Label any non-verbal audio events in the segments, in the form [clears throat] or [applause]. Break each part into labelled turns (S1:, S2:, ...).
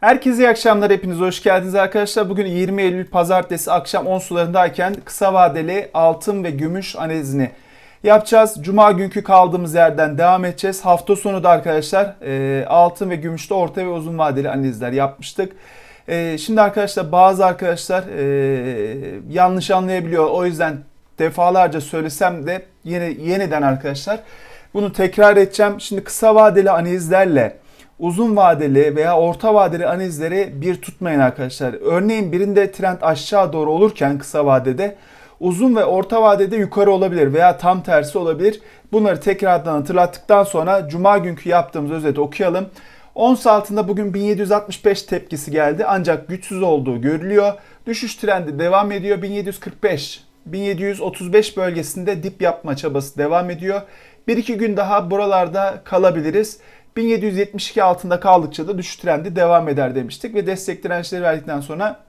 S1: Herkese iyi akşamlar, hepiniz hoş geldiniz arkadaşlar. Bugün 20 Eylül Pazartesi akşam 10 sularındayken kısa vadeli altın ve gümüş analizini yapacağız. Cuma günkü kaldığımız yerden devam edeceğiz. Hafta sonu da arkadaşlar e, altın ve gümüşte orta ve uzun vadeli analizler yapmıştık. E, şimdi arkadaşlar bazı arkadaşlar e, yanlış anlayabiliyor. O yüzden defalarca söylesem de yine yeniden arkadaşlar bunu tekrar edeceğim. Şimdi kısa vadeli analizlerle uzun vadeli veya orta vadeli analizleri bir tutmayın arkadaşlar. Örneğin birinde trend aşağı doğru olurken kısa vadede uzun ve orta vadede yukarı olabilir veya tam tersi olabilir. Bunları tekrardan hatırlattıktan sonra cuma günkü yaptığımız özeti okuyalım. Ons altında bugün 1765 tepkisi geldi ancak güçsüz olduğu görülüyor. Düşüş trendi devam ediyor. 1745 1735 bölgesinde dip yapma çabası devam ediyor. Bir iki gün daha buralarda kalabiliriz. 1772 altında kaldıkça da düşüş trendi devam eder demiştik ve destek dirençleri verdikten sonra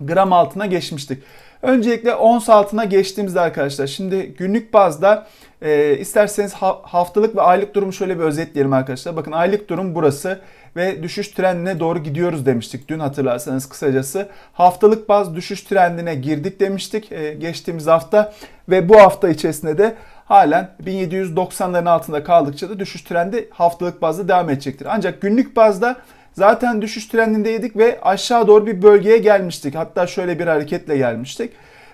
S1: gram altına geçmiştik. Öncelikle ons altına geçtiğimizde arkadaşlar şimdi günlük bazda e, isterseniz ha, haftalık ve aylık durumu şöyle bir özetleyelim arkadaşlar. Bakın aylık durum burası ve düşüş trendine doğru gidiyoruz demiştik dün hatırlarsanız kısacası. Haftalık baz düşüş trendine girdik demiştik e, geçtiğimiz hafta ve bu hafta içerisinde de halen 1790'ların altında kaldıkça da düşüş trendi haftalık bazda devam edecektir. Ancak günlük bazda zaten düşüş trendindeydik ve aşağı doğru bir bölgeye gelmiştik. Hatta şöyle bir hareketle gelmiştik.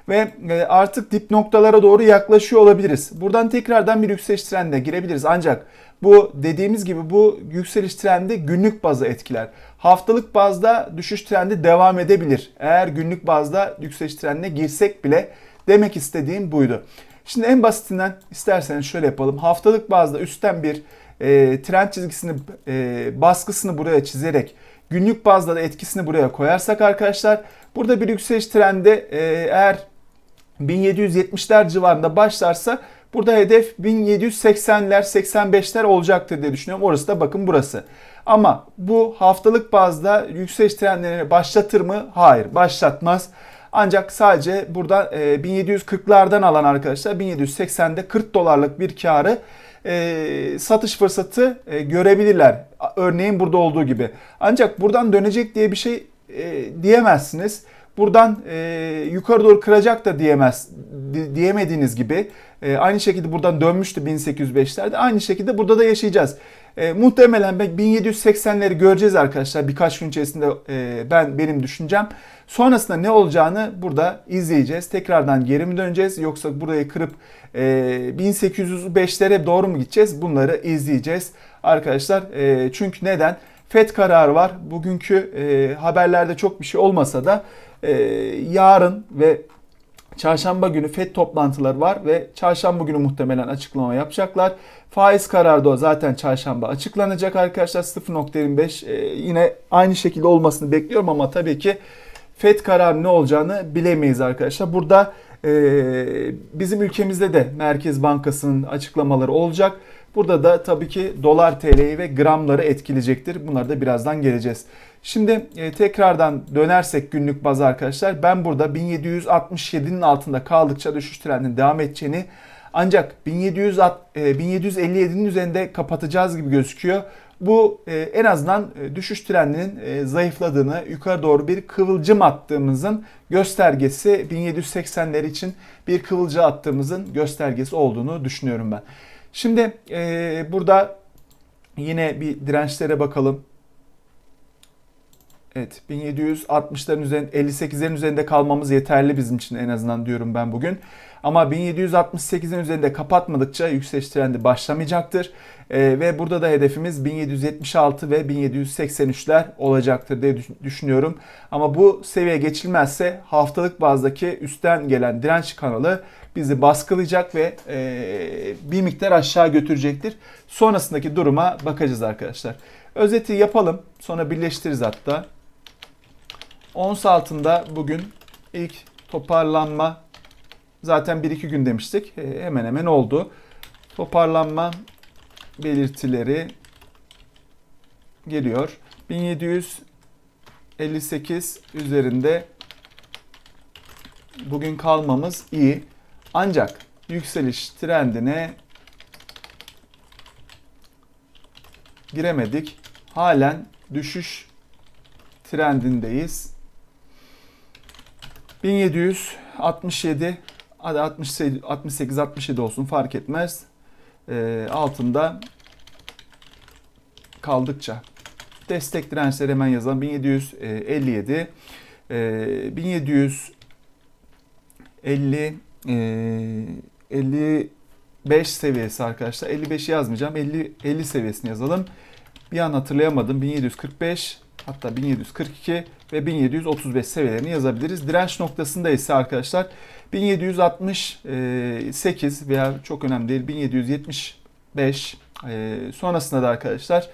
S1: Ve e, artık dip noktalara doğru yaklaşıyor olabiliriz. Buradan tekrardan bir yükseliş trendine girebiliriz. Ancak bu dediğimiz gibi bu yükseliş trendi günlük bazı etkiler. Haftalık bazda düşüş trendi devam edebilir. Eğer günlük bazda yükseliş trendine girsek bile demek istediğim buydu. Şimdi en basitinden isterseniz şöyle yapalım. Haftalık bazda üstten bir e, trend çizgisini e, baskısını buraya çizerek günlük bazda da etkisini buraya koyarsak arkadaşlar burada bir yükseliş trendi e, eğer 1770'ler civarında başlarsa burada hedef 1780'ler 85'ler olacaktır diye düşünüyorum. Orası da bakın burası. Ama bu haftalık bazda yükseliş trendlerini başlatır mı? Hayır başlatmaz. Ancak sadece burada 1740'lardan e, alan arkadaşlar 1780'de 40 dolarlık bir karı e, satış fırsatı e, görebilirler. Örneğin burada olduğu gibi. Ancak buradan dönecek diye bir şey diyemezsiniz. Buradan yukarı doğru kıracak da diyemez diyemediğiniz gibi aynı şekilde buradan dönmüştü 1805'lerde. Aynı şekilde burada da yaşayacağız. E, muhtemelen 1780'leri göreceğiz arkadaşlar birkaç gün içerisinde e, ben benim düşüncem. Sonrasında ne olacağını burada izleyeceğiz. Tekrardan geri mi döneceğiz yoksa burayı kırıp e, 1805'lere doğru mu gideceğiz? Bunları izleyeceğiz arkadaşlar. E, çünkü neden? FED kararı var. Bugünkü e, haberlerde çok bir şey olmasa da e, yarın ve Çarşamba günü FED toplantıları var ve çarşamba günü muhtemelen açıklama yapacaklar. Faiz kararı da zaten çarşamba açıklanacak arkadaşlar 0.25 ee, yine aynı şekilde olmasını bekliyorum ama tabii ki FED kararı ne olacağını bilemeyiz arkadaşlar. Burada e, bizim ülkemizde de Merkez Bankası'nın açıklamaları olacak. Burada da tabii ki dolar TL'yi ve gramları etkileyecektir. Bunları da birazdan geleceğiz. Şimdi e, tekrardan dönersek günlük baz arkadaşlar ben burada 1767'nin altında kaldıkça düşüş trendinin devam edeceğini ancak 1700, e, 1757'nin üzerinde kapatacağız gibi gözüküyor. Bu e, en azından e, düşüş trendinin e, zayıfladığını, yukarı doğru bir kıvılcım attığımızın göstergesi 1780'ler için bir kıvılcı attığımızın göstergesi olduğunu düşünüyorum ben. Şimdi e, burada yine bir dirençlere bakalım. Evet 1760'ların üzerinde 58'lerin üzerinde kalmamız yeterli bizim için en azından diyorum ben bugün. Ama 1768'in üzerinde kapatmadıkça yükseliş trendi başlamayacaktır. Ee, ve burada da hedefimiz 1776 ve 1783'ler olacaktır diye düşünüyorum. Ama bu seviye geçilmezse haftalık bazdaki üstten gelen direnç kanalı bizi baskılayacak ve e, bir miktar aşağı götürecektir. Sonrasındaki duruma bakacağız arkadaşlar. Özeti yapalım. Sonra birleştiririz hatta. Ons altında bugün ilk toparlanma zaten 1-2 gün demiştik. E, hemen hemen oldu. Toparlanma belirtileri geliyor. 1758 üzerinde bugün kalmamız iyi. Ancak yükseliş trendine giremedik. Halen düşüş trendindeyiz. 1767 hadi 68 68 67 olsun fark etmez. Ee, altında kaldıkça destek dirençleri hemen yazalım. 1757 e, 1750 e, 55 seviyesi arkadaşlar. 55 yazmayacağım. 50 50 seviyesini yazalım. Bir an hatırlayamadım. 1745 hatta 1742 ve 1735 seviyelerini yazabiliriz. Direnç noktasında ise arkadaşlar 1768 veya çok önemli değil 1775 e, sonrasında da arkadaşlar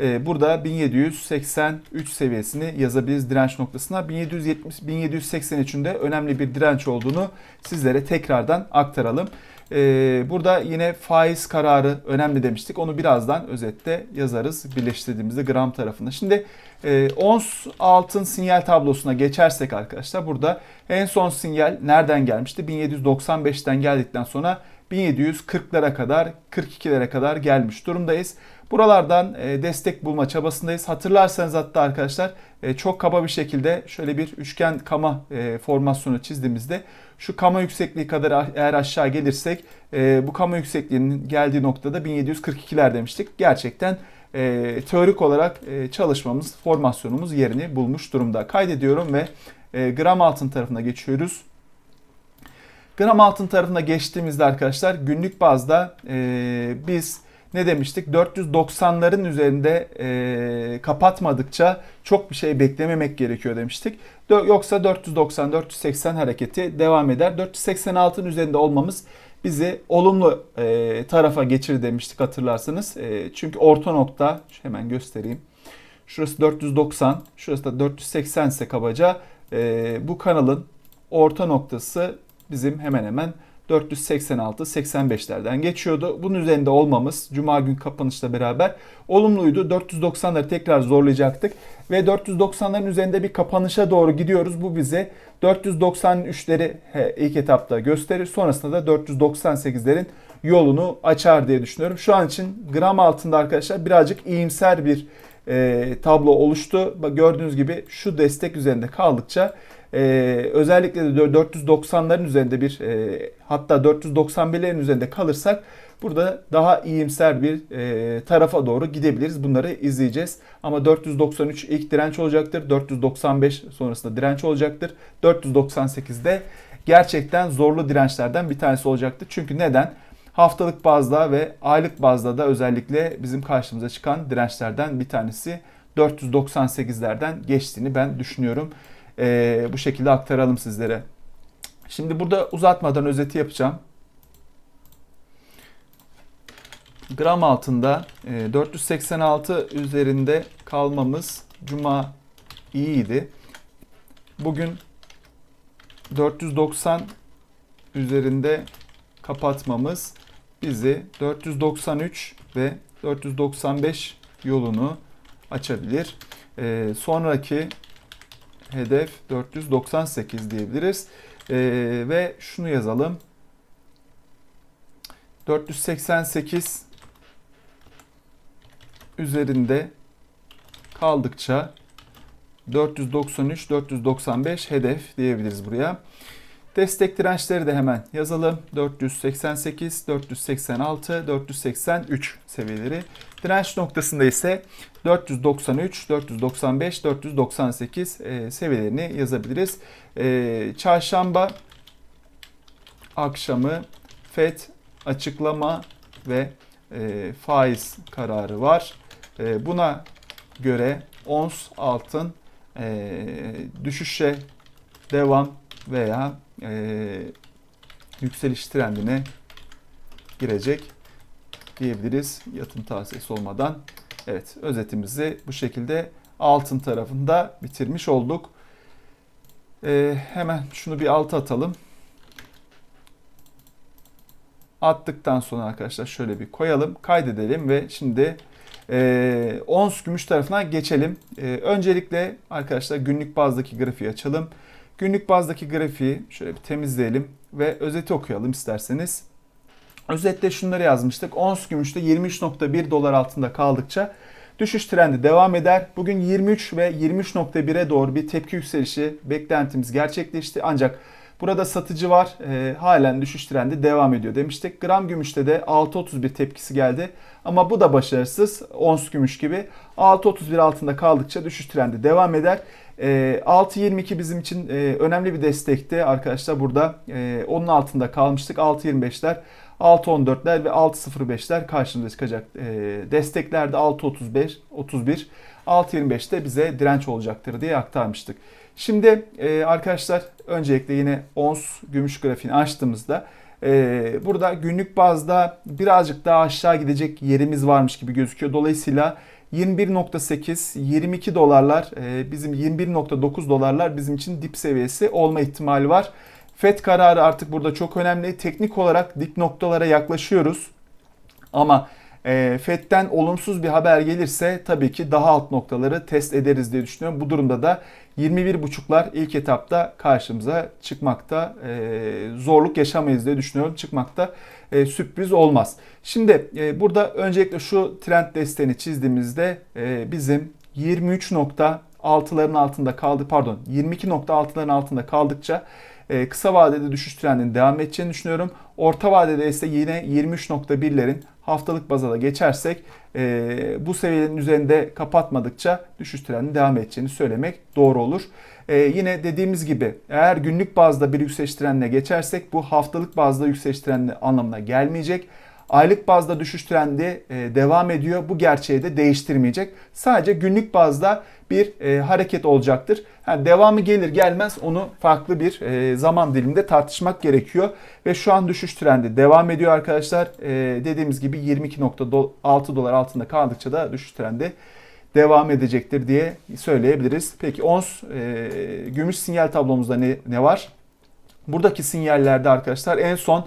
S1: e, burada 1783 seviyesini yazabiliriz direnç noktasına. 1770 1783'ün de önemli bir direnç olduğunu sizlere tekrardan aktaralım. Ee, burada yine faiz kararı önemli demiştik. Onu birazdan özette yazarız birleştirdiğimizde gram tarafında. Şimdi e, ons altın sinyal tablosuna geçersek arkadaşlar burada en son sinyal nereden gelmişti? 1795'ten geldikten sonra 1740'lara kadar 42'lere kadar gelmiş durumdayız. Buralardan e, destek bulma çabasındayız. Hatırlarsanız hatta arkadaşlar e, çok kaba bir şekilde şöyle bir üçgen kama e, formasyonu çizdiğimizde şu kama yüksekliği kadar eğer aşağı gelirsek bu kama yüksekliğinin geldiği noktada 1742'ler demiştik. Gerçekten teorik olarak çalışmamız, formasyonumuz yerini bulmuş durumda. Kaydediyorum ve gram altın tarafına geçiyoruz. Gram altın tarafına geçtiğimizde arkadaşlar günlük bazda biz ne demiştik? 490'ların üzerinde e, kapatmadıkça çok bir şey beklememek gerekiyor demiştik. Yoksa 490-480 hareketi devam eder. 486'ın üzerinde olmamız bizi olumlu e, tarafa geçir demiştik hatırlarsanız. E, çünkü orta nokta hemen göstereyim. Şurası 490, şurası da 480 ise kabaca e, bu kanalın orta noktası bizim hemen hemen 486-85'lerden geçiyordu. Bunun üzerinde olmamız Cuma gün kapanışla beraber olumluydu. 490'ları tekrar zorlayacaktık ve 490'ların üzerinde bir kapanışa doğru gidiyoruz. Bu bize 493'leri ilk etapta gösterir. Sonrasında da 498'lerin yolunu açar diye düşünüyorum. Şu an için gram altında arkadaşlar birazcık iyimser bir e, tablo oluştu. Gördüğünüz gibi şu destek üzerinde kaldıkça e, özellikle de 490'ların üzerinde bir e, hatta 491'lerin üzerinde kalırsak burada daha iyimser bir e, tarafa doğru gidebiliriz. Bunları izleyeceğiz. Ama 493 ilk direnç olacaktır. 495 sonrasında direnç olacaktır. 498'de gerçekten zorlu dirençlerden bir tanesi olacaktır. Çünkü neden? Haftalık bazda ve aylık bazda da özellikle bizim karşımıza çıkan dirençlerden bir tanesi 498'lerden geçtiğini ben düşünüyorum e, bu şekilde aktaralım sizlere. Şimdi burada uzatmadan özeti yapacağım. Gram altında e, 486 üzerinde kalmamız Cuma iyiydi. Bugün 490 üzerinde kapatmamız bizi 493 ve 495 yolunu açabilir. Ee, sonraki hedef 498 diyebiliriz. Ee, ve şunu yazalım. 488 üzerinde kaldıkça 493 495 hedef diyebiliriz buraya. Destek dirençleri de hemen yazalım. 488, 486, 483 seviyeleri. Direnç noktasında ise 493, 495, 498 e, seviyelerini yazabiliriz. E, çarşamba akşamı FED açıklama ve e, faiz kararı var. E, buna göre ons altın düşüşe devam veya e, yükseliş trendine girecek diyebiliriz yatın tavsiyesi olmadan. Evet özetimizi bu şekilde altın tarafında bitirmiş olduk. Ee, hemen şunu bir alta atalım. Attıktan sonra arkadaşlar şöyle bir koyalım, kaydedelim ve şimdi e, ons gümüş tarafına geçelim. E, öncelikle arkadaşlar günlük bazdaki grafiği açalım. Günlük bazdaki grafiği şöyle bir temizleyelim ve özeti okuyalım isterseniz. Özette şunları yazmıştık. Ons gümüşte 23.1 dolar altında kaldıkça Düşüş trendi devam eder. Bugün 23 ve 23.1'e doğru bir tepki yükselişi beklentimiz gerçekleşti. Ancak burada satıcı var. E, halen düşüş trendi devam ediyor demiştik. Gram gümüşte de 6.31 tepkisi geldi. Ama bu da başarısız. Ons gümüş gibi. 6.31 altında kaldıkça düşüş trendi devam eder. E, 6.22 bizim için e, önemli bir destekti arkadaşlar. Burada e, onun altında kalmıştık. 6.25'ler 6.14'ler ve 6.05'ler karşımıza çıkacak. Desteklerde 6.35, 31, 6.25'te bize direnç olacaktır diye aktarmıştık. Şimdi e, arkadaşlar öncelikle yine ons gümüş grafiğini açtığımızda burada günlük bazda birazcık daha aşağı gidecek yerimiz varmış gibi gözüküyor. Dolayısıyla 21.8, 22 dolarlar e, bizim 21.9 dolarlar bizim için dip seviyesi olma ihtimali var. FED kararı artık burada çok önemli. Teknik olarak dip noktalara yaklaşıyoruz. Ama e, FED'den olumsuz bir haber gelirse tabii ki daha alt noktaları test ederiz diye düşünüyorum. Bu durumda da 21.5'lar ilk etapta karşımıza çıkmakta e, zorluk yaşamayız diye düşünüyorum. Çıkmakta e, sürpriz olmaz. Şimdi e, burada öncelikle şu trend desteğini çizdiğimizde e, bizim 23.6'ların altında kaldı pardon 22.6'ların altında kaldıkça e, kısa vadede düşüş trendinin devam edeceğini düşünüyorum. Orta vadede ise yine 23.1'lerin haftalık bazada geçersek e, bu seviyenin üzerinde kapatmadıkça düşüş trendinin devam edeceğini söylemek doğru olur. E, yine dediğimiz gibi eğer günlük bazda bir yükseliş trendine geçersek bu haftalık bazda yükseliş trendi anlamına gelmeyecek. Aylık bazda düşüş trendi e, devam ediyor. Bu gerçeği de değiştirmeyecek. Sadece günlük bazda bir e, hareket olacaktır. Yani devamı gelir gelmez onu farklı bir e, zaman diliminde tartışmak gerekiyor. Ve şu an düşüş trendi devam ediyor arkadaşlar. E, dediğimiz gibi 22.6 dolar altında kaldıkça da düşüş trendi devam edecektir diye söyleyebiliriz. Peki ons e, gümüş sinyal tablomuzda ne, ne var? Buradaki sinyallerde arkadaşlar en son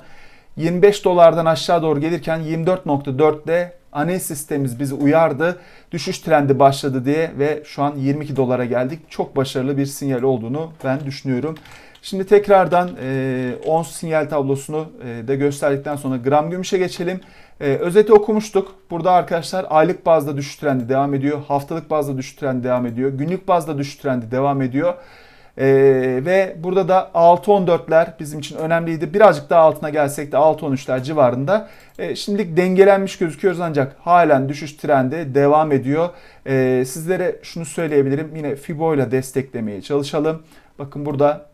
S1: 25 dolardan aşağı doğru gelirken 24.4'de analiz sistemimiz bizi uyardı. Düşüş trendi başladı diye ve şu an 22 dolara geldik. Çok başarılı bir sinyal olduğunu ben düşünüyorum. Şimdi tekrardan e, ons sinyal tablosunu e, de gösterdikten sonra gram gümüşe geçelim. E, özeti okumuştuk. Burada arkadaşlar aylık bazda düşüş trendi devam ediyor. Haftalık bazda düşüş trendi devam ediyor. Günlük bazda düşüş trendi devam ediyor. Ee, ve burada da 6-14'ler bizim için önemliydi. Birazcık daha altına gelsek de 6-13'ler civarında. Ee, şimdilik dengelenmiş gözüküyoruz ancak halen düşüş trendi devam ediyor. Ee, sizlere şunu söyleyebilirim. Yine Fibo ile desteklemeye çalışalım. Bakın burada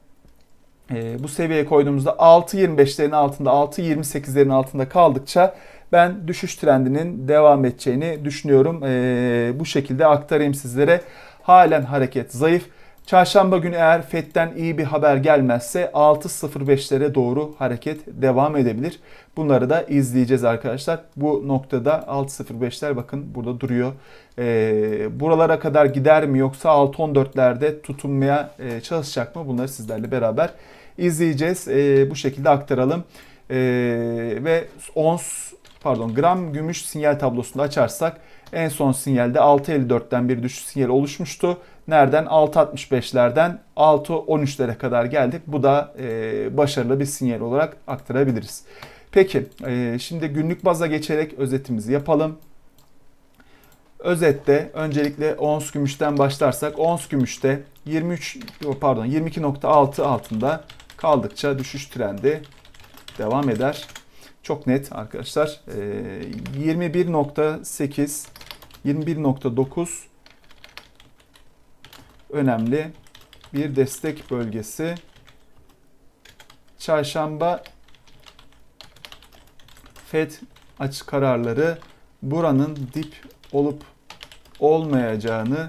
S1: e, bu seviyeye koyduğumuzda 6.25'lerin altında 6.28'lerin altında kaldıkça ben düşüş trendinin devam edeceğini düşünüyorum. E, bu şekilde aktarayım sizlere. Halen hareket zayıf. Çarşamba günü eğer FED'den iyi bir haber gelmezse 6.05'lere doğru hareket devam edebilir. Bunları da izleyeceğiz arkadaşlar. Bu noktada 6.05'ler bakın burada duruyor. Ee, buralara kadar gider mi yoksa 6.14'lerde tutunmaya e, çalışacak mı? Bunları sizlerle beraber izleyeceğiz. E, bu şekilde aktaralım. E, ve ons pardon gram gümüş sinyal tablosunu açarsak en son sinyalde 6.54'ten bir düşüş sinyali oluşmuştu. Nereden? 6.65'lerden 6.13'lere kadar geldik. Bu da e, başarılı bir sinyal olarak aktarabiliriz. Peki e, şimdi günlük baza geçerek özetimizi yapalım. Özette öncelikle ons gümüşten başlarsak ons gümüşte 23 pardon 22.6 altında kaldıkça düşüş trendi devam eder. Çok net arkadaşlar. 21.8 21.9 önemli bir destek bölgesi. Çarşamba FED açık kararları buranın dip olup olmayacağını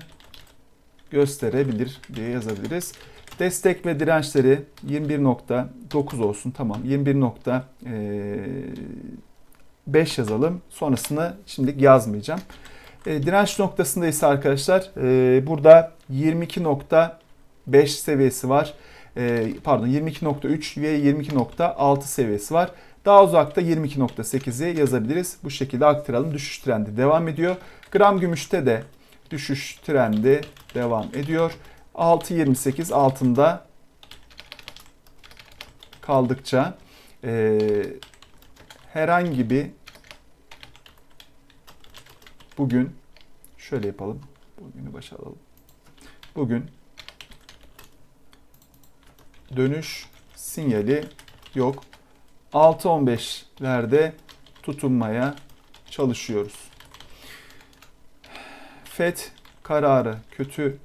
S1: gösterebilir diye yazabiliriz. Destek ve dirençleri 21.9 olsun. Tamam 21.5 yazalım. Sonrasını şimdilik yazmayacağım. Direnç noktasında ise arkadaşlar burada 22.5 seviyesi var. E, pardon 22.3 ve 22.6 seviyesi var. Daha uzakta 22.8'i yazabiliriz. Bu şekilde aktaralım. Düşüş trendi devam ediyor. Gram gümüşte de düşüş trendi devam ediyor. 6.28 altında kaldıkça e, herhangi bir bugün Şöyle yapalım. Bugünü başa alalım. Bugün dönüş sinyali yok. 6.15'lerde tutunmaya çalışıyoruz. FED kararı kötü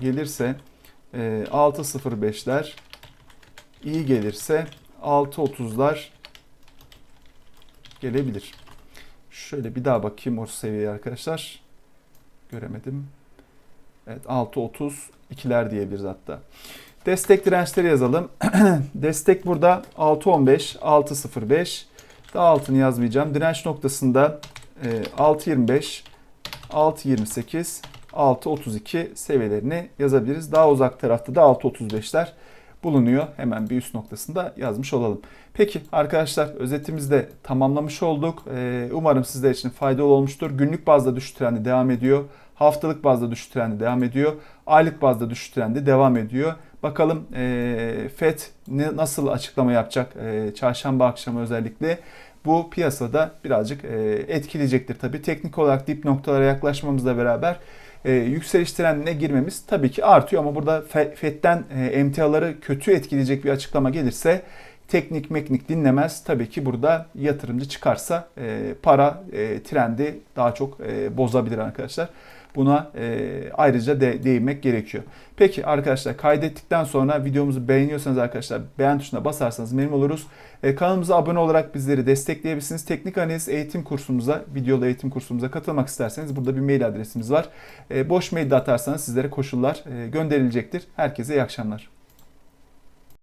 S1: gelirse e, 6.05'ler iyi gelirse 6.30'lar gelebilir. Şöyle bir daha bakayım o seviyeye arkadaşlar. Göremedim. Evet 6.30 ikiler diyebiliriz hatta. Destek dirençleri yazalım. [clears throat] Destek burada 6.15, 6.05. Daha altını yazmayacağım. Direnç noktasında e, 6.25, 6.28, 6.32 seviyelerini yazabiliriz. Daha uzak tarafta da 6.35'ler bulunuyor. Hemen bir üst noktasında yazmış olalım. Peki arkadaşlar özetimizi de tamamlamış olduk. Ee, umarım sizler için faydalı olmuştur. Günlük bazda düşüş trendi devam ediyor. Haftalık bazda düşüş trendi devam ediyor. Aylık bazda düşüş trendi devam ediyor. Bakalım e, FED ne, nasıl açıklama yapacak e, çarşamba akşamı özellikle. Bu piyasada birazcık e, etkileyecektir tabii. Teknik olarak dip noktalara yaklaşmamızla beraber e, yükseliş trendine girmemiz tabii ki artıyor ama burada FED'den e, emtiaları kötü etkileyecek bir açıklama gelirse teknik meknik dinlemez. Tabii ki burada yatırımcı çıkarsa e, para e, trendi daha çok e, bozabilir arkadaşlar. Buna e, ayrıca de, değinmek gerekiyor. Peki arkadaşlar kaydettikten sonra videomuzu beğeniyorsanız arkadaşlar beğen tuşuna basarsanız memnun oluruz. E, kanalımıza abone olarak bizleri destekleyebilirsiniz. Teknik analiz eğitim kursumuza, videolu eğitim kursumuza katılmak isterseniz burada bir mail adresimiz var. E, boş mail de atarsanız sizlere koşullar e, gönderilecektir. Herkese iyi akşamlar.